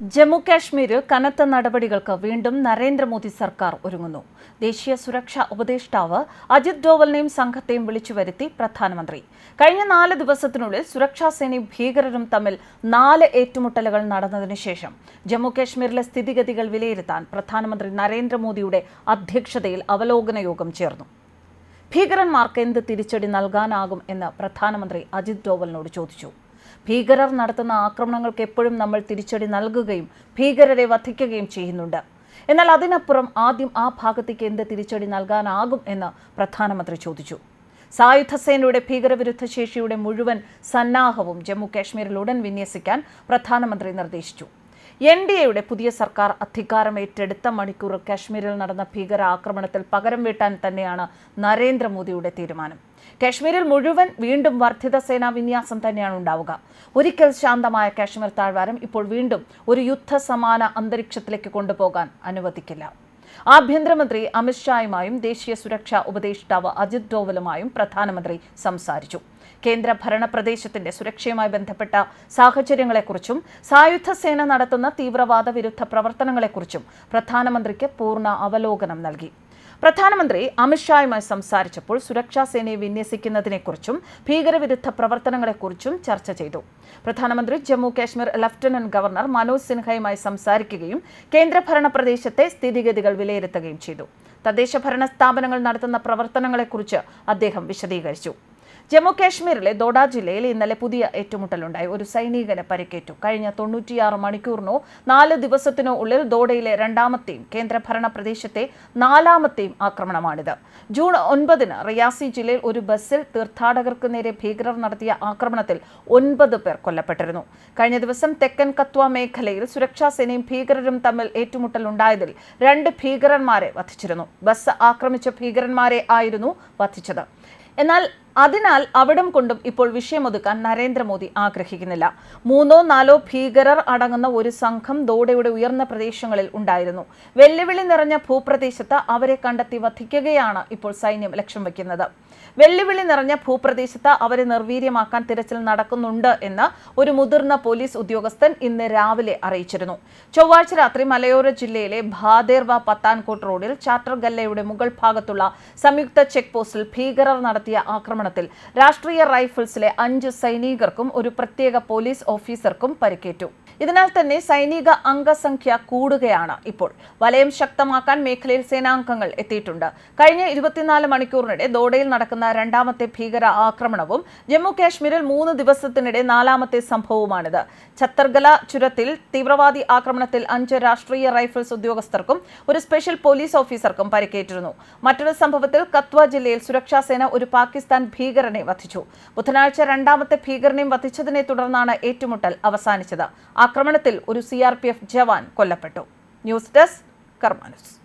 ജമ്മു കാശ്മീരിൽ കനത്ത നടപടികൾക്ക് വീണ്ടും നരേന്ദ്രമോദി സർക്കാർ ഒരുങ്ങുന്നു. ദേശീയ സുരക്ഷാ ഉപദേഷ്ടാവ് അജിത് ഡോവലിനെയും സംഘത്തെയും വിളിച്ചു വരുത്തി പ്രധാനമന്ത്രി. കഴിഞ്ഞ നാല് ദിവസത്തിനുള്ളിൽ സുരക്ഷാസേനയും ഭീകരരും തമ്മിൽ നാല് ഏറ്റുമുട്ടലുകൾ നടന്നതിനു ശേഷം ജമ്മു കാശ്മീരിലെ സ്ഥിതിഗതികൾ വിലയിരുത്താൻ പ്രധാനമന്ത്രി നരേന്ദ്രമോദിയുടെ അധ്യക്ഷതയിൽ അവലോകന യോഗം ചേർന്നു. ഭീകരന്മാർക്ക് എന്ത് തിരിച്ചടി നൽകാനാകും എന്ന് പ്രധാനമന്ത്രി അജിത് ഡോവലിനോട് ചോദിച്ചു. ഭീകരർ നടത്തുന്ന ആക്രമണങ്ങൾക്ക് എപ്പോഴും നമ്മൾ തിരിച്ചടി നൽകുകയും ഭീകരരെ വധിക്കുകയും ചെയ്യുന്നുണ്ട്. എന്നാൽ അതിനപ്പുറം ആദ്യം ആ ഭാഗത്തേക്ക് എന്ത് തിരിച്ചടി നൽകാനാകും എന്ന് പ്രധാനമന്ത്രി ചോദിച്ചു. സായുധ സേനയുടെ ഭീകരവിരുദ്ധ ശേഷിയുടെ മുഴുവൻ സന്നാഹവും ജമ്മു കാശ്മീരിൽ ഉടൻ വിന്യസിക്കാൻ പ്രധാനമന്ത്രി നിർദ്ദേശിച്ചു. എൻ ഡി എയുടെ പുതിയ സർക്കാർ അധികാരം ഏറ്റെടുത്ത മണിക്കൂർ കാശ്മീരിൽ നടന്ന ഭീകര ആക്രമണത്തിൽ പകരം വീട്ടാൻ തന്നെയാണ് നരേന്ദ്രമോദിയുടെ തീരുമാനം. കാശ്മീരിൽ മുഴുവൻ വീണ്ടും വർദ്ധിത സേനാ വിന്യാസം തന്നെയാണ് ഉണ്ടാവുക. ഒരിക്കൽ ശാന്തമായ കാശ്മീർ താഴ്വാരം ഇപ്പോൾ വീണ്ടും ഒരു യുദ്ധസമാന അന്തരീക്ഷത്തിലേക്ക് കൊണ്ടുപോകാൻ അനുവദിക്കില്ല. ആഭ്യന്തരമന്ത്രി അമിത്ഷായുമായും ദേശീയ സുരക്ഷാ ഉപദേഷ്ടാവ് അജിത് ഡോവലുമായും പ്രധാനമന്ത്രി സംസാരിച്ചു. കേന്ദ്ര ഭരണ പ്രദേശത്തിന്റെ സുരക്ഷയുമായി ബന്ധപ്പെട്ട സാഹചര്യങ്ങളെക്കുറിച്ചും സായുധ സേന നടത്തുന്ന തീവ്രവാദ വിരുദ്ധ പ്രവർത്തനങ്ങളെക്കുറിച്ചും പ്രധാനമന്ത്രിക്ക് പൂർണ അവലോകനം നൽകി. പ്രധാനമന്ത്രി അമിത്ഷായുമായി സംസാരിച്ചപ്പോൾ സുരക്ഷാ സേനയെ വിന്യസിക്കുന്നതിനെക്കുറിച്ചും ഭീകരവിരുദ്ധ പ്രവർത്തനങ്ങളെക്കുറിച്ചും ചർച്ച ചെയ്തു. പ്രധാനമന്ത്രി ജമ്മു കാശ്മീർ ലഫ്റ്റനന്റ് ഗവർണർ മനോജ് സിൻഹയുമായി സംസാരിക്കുകയും കേന്ദ്രഭരണ പ്രദേശത്തെ സ്ഥിതിഗതികൾ വിലയിരുത്തുകയും ചെയ്തു. തദ്ദേശ ഭരണ സ്ഥാപനങ്ങൾ നടത്തുന്ന പ്രവർത്തനങ്ങളെക്കുറിച്ച് അദ്ദേഹം വിശദീകരിച്ചു. ജമ്മു കാശ്മീരിലെ ദോഡ ജില്ലയിൽ ഇന്നലെ പുതിയ ഏറ്റുമുട്ടലുണ്ടായി. ഒരു സൈനികന് പരിക്കേറ്റു. കഴിഞ്ഞ തൊണ്ണൂറ്റിയാറ് മണിക്കൂറിനോ നാല് ദിവസത്തിനോ ഉള്ളിൽ ദോഡയിലെ രണ്ടാമത്തെയും കേന്ദ്രഭരണ പ്രദേശത്തെ നാലാമത്തെയും ആക്രമണമാണിത്. ജൂൺ ഒൻപതിന് റിയാസി ജില്ലയിൽ ഒരു ബസ്സിൽ തീർത്ഥാടകർക്ക് നേരെ ഭീകരർ നടത്തിയ ആക്രമണത്തിൽ ഒൻപത് പേർ കൊല്ലപ്പെട്ടിരുന്നു. കഴിഞ്ഞ ദിവസം തെക്കൻ കത്വ മേഖലയിൽ സുരക്ഷാ സേനയും ഭീകരരും തമ്മിൽ ഏറ്റുമുട്ടലുണ്ടായതിൽ രണ്ട് ഭീകരന്മാരെ വധിച്ചിരുന്നു. ബസ് ആക്രമിച്ച ഭീകരന്മാരെ ആയിരുന്നു വധിച്ചത്. എന്നാൽ അതിനാൽ അവിടം കൊണ്ടും ഇപ്പോൾ വിഷയമൊതുക്കാൻ നരേന്ദ്രമോദി ആഗ്രഹിക്കുന്നില്ല. മൂന്നോ നാലോ ഭീകരർ അടങ്ങുന്ന ഒരു സംഘം ദോഡയുടെ ഉയർന്ന പ്രദേശങ്ങളിൽ ഉണ്ടായിരുന്നു. വെല്ലുവിളി നിറഞ്ഞ ഭൂപ്രദേശത്ത് അവരെ കണ്ടെത്തി വധിക്കുകയാണ് ഇപ്പോൾ സൈന്യം ലക്ഷ്യം വയ്ക്കുന്നത്. വെല്ലുവിളി നിറഞ്ഞ ഭൂപ്രദേശത്ത് അവരെ നിർവീര്യമാക്കാൻ തിരച്ചിൽ നടക്കുന്നുണ്ട് എന്ന് ഒരു മുതിർന്ന പോലീസ് ഉദ്യോഗസ്ഥൻ ഇന്ന് രാവിലെ അറിയിച്ചിരുന്നു. ചൊവ്വാഴ്ച രാത്രി മലയോര ജില്ലയിലെ ഭാദേർവ പത്താൻകോട്ട് റോഡിൽ ചാറ്റർഗല്ലയുടെ മുകൾ ഭാഗത്തുള്ള സംയുക്ത ചെക്ക് പോസ്റ്റിൽ ഭീകരർ നടത്തിയ ആക്രമണത്തിൽ രാഷ്ട്രീയ റൈഫിൾസിലെ അഞ്ച് സൈനികർക്കും ഒരു പ്രത്യേക പോലീസ് ഓഫീസർക്കും പരിക്കേറ്റു. ഇതിനാൽ തന്നെ സൈനിക അംഗസംഖ്യ കൂടുകയാണ് ഇപ്പോൾ. വലയം ശക്തമാക്കാൻ മേഖലയിൽ സേനാംഗങ്ങൾ എത്തിയിട്ടുണ്ട്. കഴിഞ്ഞ ഇരുപത്തിനാല് മണിക്കൂറിനിടെ ദോഡയിൽ നടക്കുന്ന രണ്ടാമത്തെ ഭീകര ആക്രമണവും ജമ്മു കാശ്മീരിൽ മൂന്ന് ദിവസത്തിനിടെ നാലാമത്തെ സംഭവവുമാണിത്. ഛത്തർഗല ചുരത്തിൽ തീവ്രവാദി ആക്രമണത്തിൽ അഞ്ച് രാഷ്ട്രീയ റൈഫിൾസ് ഉദ്യോഗസ്ഥർക്കും ഒരു സ്പെഷ്യൽ പോലീസ് ഓഫീസർക്കും പരിക്കേറ്റിരുന്നു. മറ്റൊരു സംഭവത്തിൽ കത്വ ജില്ലയിൽ സുരക്ഷാസേന ഒരു പാകിസ്ഥാൻ ഭീകരനെ വധിച്ചു. ബുധനാഴ്ച രണ്ടാമത്തെ ഭീകരനെയും വധിച്ചതിനെ തുടർന്നാണ് ഏറ്റുമുട്ടൽ അവസാനിച്ചത്. ആക്രമണത്തിൽ ഒരു സി ജവാൻ കൊല്ലപ്പെട്ടു. News desk കർമാനുസ്.